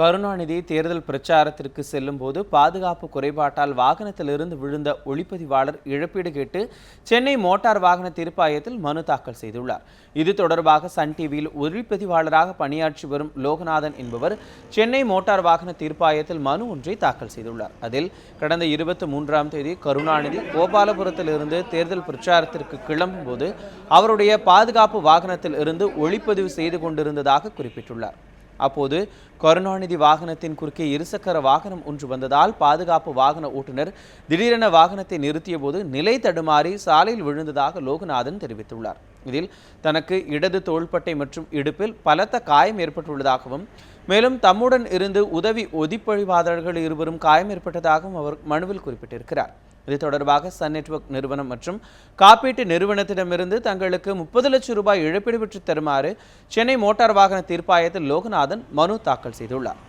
கருணாநிதி தேர்தல் பிரச்சாரத்திற்கு செல்லும் போது பாதுகாப்பு குறைபாட்டால் வாகனத்திலிருந்து விழுந்த ஒளிப்பதிவாளர் இழப்பீடு கேட்டு சென்னை மோட்டார் வாகன தீர்ப்பாயத்தில் மனு தாக்கல் செய்துள்ளார். இது தொடர்பாக சன் டிவியில் ஒளிப்பதிவாளராக பணியாற்றி வரும் லோகநாதன் என்பவர் சென்னை மோட்டார் வாகன தீர்ப்பாயத்தில் மனு ஒன்றை தாக்கல் செய்துள்ளார். அதில் கடந்த இருபத்தி மூன்றாம் தேதி கருணாநிதி கோபாலபுரத்திலிருந்து தேர்தல் பிரச்சாரத்திற்கு கிளம்பும்போது அவருடைய பாதுகாப்பு வாகனத்தில் இருந்து ஒளிப்பதிவு செய்து கொண்டிருந்ததாக குறிப்பிட்டுள்ளார். அப்போது கருணாநிதி வாகனத்தின் குறுக்கே இருசக்கர வாகனம் ஒன்று வந்ததால் பாதுகாப்பு வாகன ஓட்டுநர் திடீரென வாகனத்தை நிறுத்திய போது நிலை தடுமாறி சாலையில் விழுந்ததாக லோகநாதன் தெரிவித்துள்ளார். இதில் தனக்கு இடது தோள்பட்டை மற்றும் இடுப்பில் பலத்த காயம் ஏற்பட்டுள்ளதாகவும் மேலும் தம்முடன் இருந்து உதவி ஒதிப்பழிவாளர்கள் இருவரும் காயம் ஏற்பட்டதாகவும் அவர் மனுவில் குறிப்பிட்டிருக்கிறார். இது தொடர்பாக சன் நெட்வொர்க் நிறுவனம் மற்றும் காப்பீட்டு நிறுவனத்திடமிருந்து தங்களுக்கு முப்பது லட்சம் ரூபாய் இழப்பீடு பெற்று தருமாறு சென்னை மோட்டார் வாகன தீர்ப்பாயத்தில் லோகநாதன் மனு தாக்கல் செய்துள்ளார்